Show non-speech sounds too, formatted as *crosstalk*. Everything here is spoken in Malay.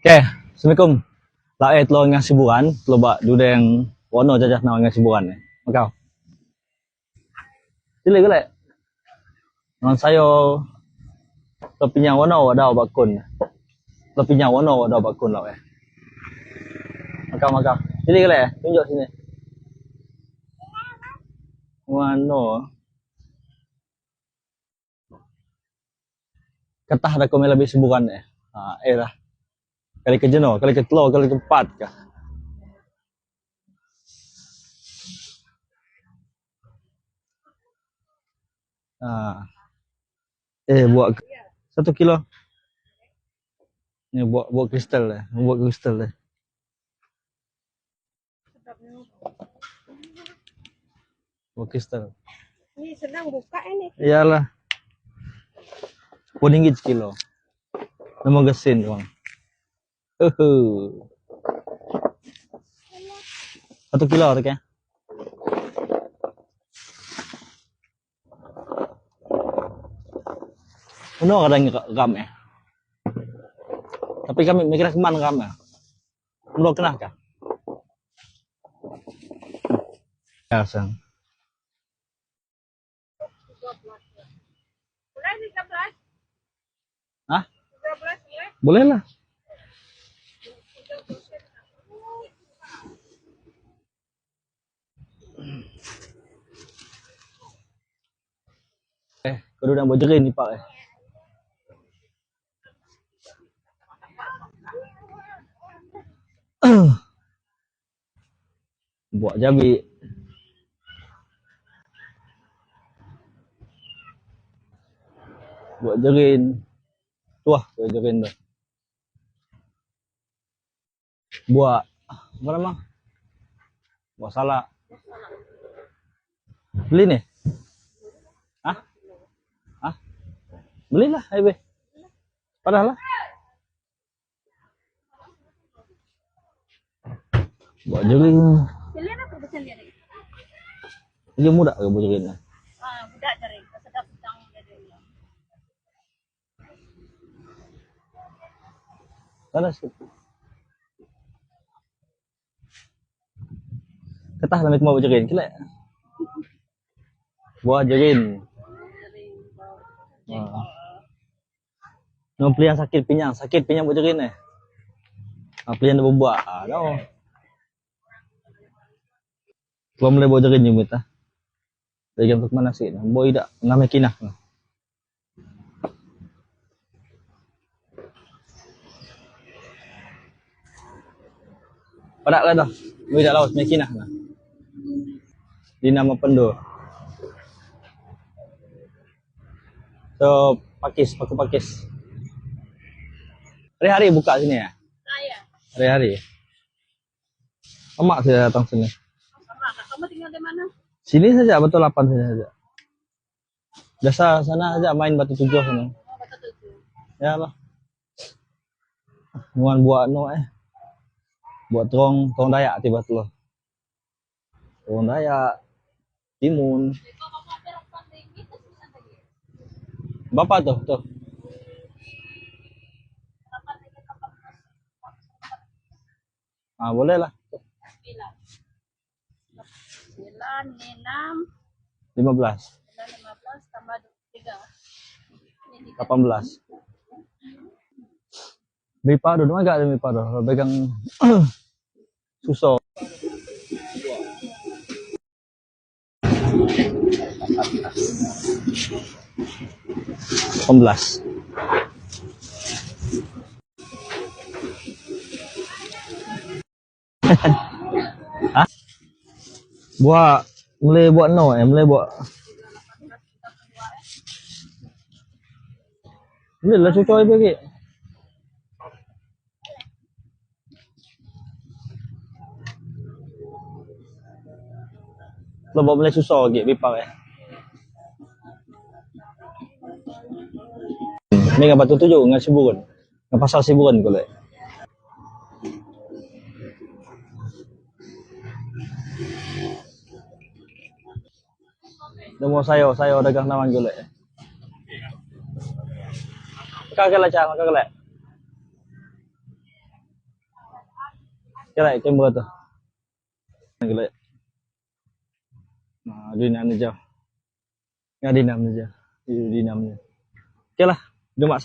Okay, Assalamualaikum. Lah eh telur dengan siburan, telur bak duda yang warna jajah nak dengan siburan ni. Makau. Sila ke lek? Saya telur pinyang warna ada bakun. Telur pinyang warna ada bakun lah eh. Makau makau. Sila ke? Tunjuk sini. Warna. Ketah dah kau lebih siburan ni. Ha, eh lah. Kali ke jenuh, kali ke telur, kali ke empat ke. Ha. Eh, buat satu kilo. Ni buat buat kristal dah. Buat kristal dah. Buat kristal. Ni senang buka ni. Iyalah. Pun ringgit sekilo. Nama gesin bang. *laughs* Kilo tu kan? Mana kadang ram eh? Tapi kami mikir ke mana eh? Belum kena kah? Ya, sang. Boleh ni 13? Hah? 13 boleh? Boleh lah. Eh, kau duduk buat jerin ni pak eh. *coughs* buat jabi. Buat jerin. Tuah ke jerin tu. Buat apa nama? Buat salak. Beli ni? Belilah, hai be. Padahal lah. Buat jerin. Pilih apa pesan dia ni? Dia mudah ke buat ni? Ah, budak cari. Sedap sedang sikit. Ketah lah mau buat jerin. Kila. *laughs* Buat jerin. Ha. Nak pelian sakit pinyang, sakit pinyang buat jerin ni. Ha, pelian dah berbuat. Ha, dah. Kalau boleh buat jerin je kita. Dari jam tu mana sikit. Boy tak nama kinah. Padak lah dah. Boy tak lawas nama kinah. Di nama pendu. So, pakis, paku pakis. Hari-hari buka sini ya? Saya. Hari-hari. Emak saya datang sini. Kak. Kamu tinggal di mana? Sini saja, betul 8 sini saja. Biasa sana saja main batu tujuh sana. Oh, betul tujuh. Ya lah. Buat no eh. Buat terong, terong dayak tiba tu lah. Terong dayak. Timun. Ringgit, tu tu, tu. Rapat ringgit kapan? Ah, boleh lah. Sembilan. Enam, 15, sembilan, lima belas, tambah tiga. Ini tiga. 18. Mi pado, dua agak ada mi pado. Pegang *clears throat* susah. belas. Hah? Buat mulai buat no eh, mulai buat Boleh lah cucuk air lagi. Lo bawa boleh susah lagi pipa eh. Ni dengan batu tujuh dengan siburun. Dengan pasal siburun kau lek. Demo sayo, sayo dagang kau lek. Kagak lah cang, kagak lek. Kira kamera tu. Gila. Nah, dinam ni jauh. Ya dinam ni jauh. Dinam ni. Okey lah. Dia mak.